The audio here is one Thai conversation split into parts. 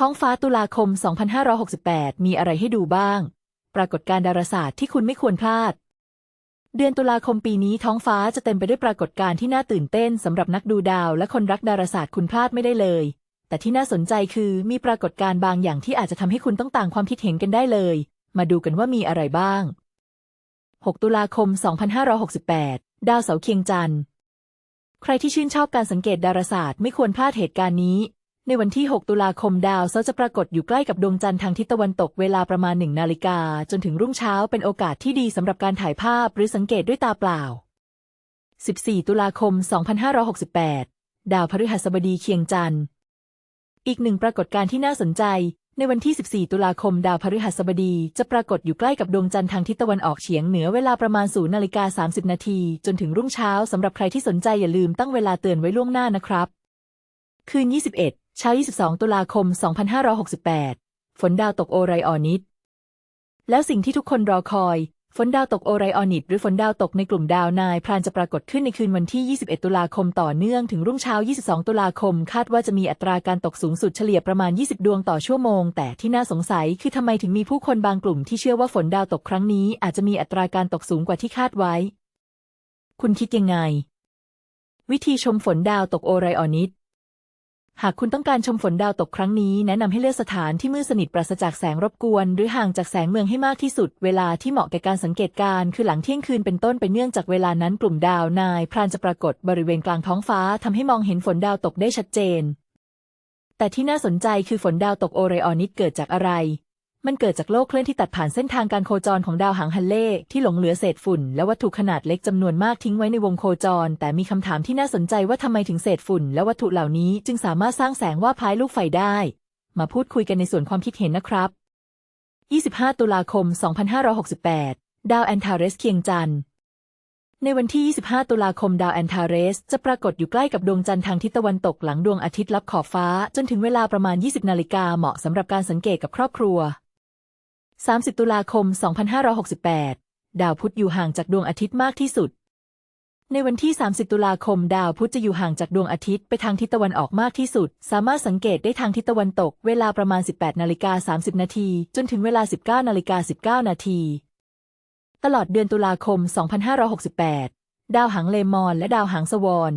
ท้องฟ้าตุลาคม 2568 มีอะไรให้ดูบ้าง ปรากฏการณ์ดาราศาสตร์ที่คุณไม่ควรพลาด เดือนตุลาคมปีนี้ท้องฟ้าจะเต็มไปด้วยปรากฏการณ์ที่น่าตื่นเต้นสำหรับนักดูดาวและคนรักดาราศาสตร์คุณพลาดไม่ได้เลย แต่ที่น่าสนใจคือมีปรากฏการณ์บางอย่างที่อาจจะทำให้คุณต้องต่างความคิดเห็นกันได้เลย มาดูกันว่ามีอะไรบ้าง 6 ตุลาคม 2568 ดาวเสาร์เคียงจันทร์ ใครที่ชื่นชอบการสังเกตดาราศาสตร์ไม่ควรพลาดเหตุการณ์นี้ ในวันที่ 6 ตุลาคมดาวเสาร์จะปรากฏอยู่ใกล้กับดวงจันทร์ทางทิศตะวันตกเวลาประมาณ1นาฬิกา จนถึงรุ่งเช้าเป็นโอกาสที่ดีสำหรับการถ่ายภาพหรือสังเกตด้วยตาเปล่า 14 ตุลาคม 2568 ดาวพฤหัสบดีเคียงจันทร์ อีกหนึ่งปรากฏการณ์ที่น่าสนใจ ในวันที่ 14 ตุลาคม ดาวพฤหัสบดีจะปรากฏอยู่ใกล้กับดวงจันทร์ทางทิศตะวันออกเฉียงเหนือเวลาประมาณ0นาฬิกา30 นาทีจนถึงรุ่งเช้าสำหรับใครที่สนใจอย่าลืมตั้งเวลาเตือนไว้ล่วงหน้านะครับ คืน 21 เช้า 22 ตุลาคม 2568 ฝนดาวตกโอไรออนิด แล้วสิ่งที่ทุกคนรอคอย ฝนดาวตกโอไรออนิด หรือฝนดาวตกในกลุ่มดาวนายพรานจะปรากฏขึ้นในคืนวันที่ 21 ตุลาคมต่อเนื่องถึงรุ่งเช้า 22 ตุลาคม คาดว่าจะมีอัตราการตกสูงสุดเฉลี่ยประมาณ 20 ดวงต่อชั่วโมง แต่ที่น่าสงสัยคือทำไมถึงมีผู้คนบางกลุ่มที่เชื่อว่าฝนดาวตกครั้งนี้ อาจจะมีอัตราการตกสูงกว่าที่คาดไว้ คุณคิดยังไง วิธีชมฝนดาวตกโอไรออนิด หากคุณต้องการชมฝนดาวตกครั้งนี้ แนะนำให้เลือกสถานที่มืดสนิทปราศจากแสงรบกวน หรือห่างจากแสงเมืองให้มากที่สุด เวลาที่เหมาะแก่การสังเกตการคือหลังเที่ยงคืนเป็นต้นไปเนื่องจากเวลานั้นกลุ่มดาวนาย พรานจะปรากฏบริเวณกลางท้องฟ้าทำให้มองเห็นฝนดาวตกได้ชัดเจน แต่ที่น่าสนใจคือฝนดาวตกโอเรออนิดเกิดจากอะไร มันเกิดจากโลกเคลื่อนที่ตัดผ่านเส้นทางการโคจรของดาวหางฮันเล่ที่หลงเหลือเศษฝุ่น และวัตถุขนาดเล็กจำนวนมากทิ้งไว้ในวงโคจร แต่มีคำถามที่น่าสนใจว่าทำไมถึงเศษฝุ่น และวัตถุเหล่านี้จึงสามารถสร้างแสงว่าพายลูกไฟได้ มาพูดคุยกันในส่วนความคิดเห็นนะครับ 25 ตุลาคม 2568 ดาวแอนทาเรสเคียงจันทร์ในวันที่ 25 ตุลาคม ดาวแอนทาเรส จะปรากฏอยู่ใกล้กับดวงจันทร์ทางทิศตะวันตกหลังดวงอาทิตย์ลับขอบฟ้า จนถึงเวลาประมาณ 20 นาฬิกาเหมาะสำหรับการสังเกตกับครอบครัว 30 ตุลาคม 2568 ดาวพุธอยู่ห่างจากดวงอาทิตย์มากที่สุด ในวันที่ 30 ตุลาคม ดาวพุธจะอยู่ห่างจากดวงอาทิตย์ไปทางทิศตะวันออกมากที่สุด สามารถสังเกตได้ทางทิศตะวันตก เวลาประมาณ 18นาฬิกา30 นาที จนถึงเวลา 19นาฬิกา19 นาที ตลอดเดือนตุลาคม 2568 ดาวหางเลมอน และดาวหางสวอน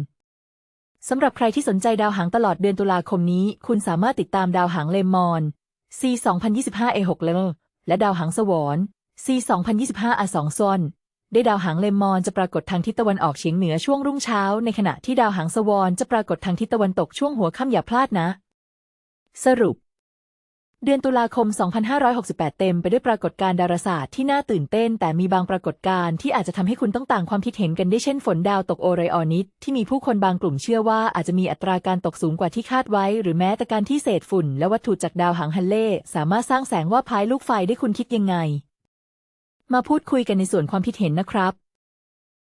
สำหรับใครที่สนใจดาวหางตลอดเดือนตุลาคมนี้ คุณสามารถติดตามดาวหางเลมอน C 2025 A6 เล และดาวหางสวอน C 2025 A2 ซอนได้ดาวหางเลมอนจะปรากฏทางทิศตะวันออกเฉียงเหนือช่วงรุ่งเช้า ในขณะที่ดาวหางสวอนจะปรากฏทางทิศตะวันตกช่วงหัวค่ำอย่าพลาดนะ สรุป เดือนตุลาคม 2568 เต็มไปด้วยปรากฏการณ์ดาราศาสตร์ที่น่าตื่นเต้น แต่มีบางปรากฏการณ์ที่อาจจะทำให้คุณต้องต่างความคิดเห็นกันได้เช่นฝนดาวตกโอไรออนิดที่มีผู้คนบางกลุ่มเชื่อว่าอาจจะมีอัตราการตกสูงกว่าที่คาดไว้ หรือแม้แต่การที่เศษฝุ่น และวัตถุจากดาวหางฮันเล่สามารถสร้างแสงว่าพายลูกไฟได้คุณคิดยังไง มาพูดคุยกันในส่วนความคิดเห็นนะครับ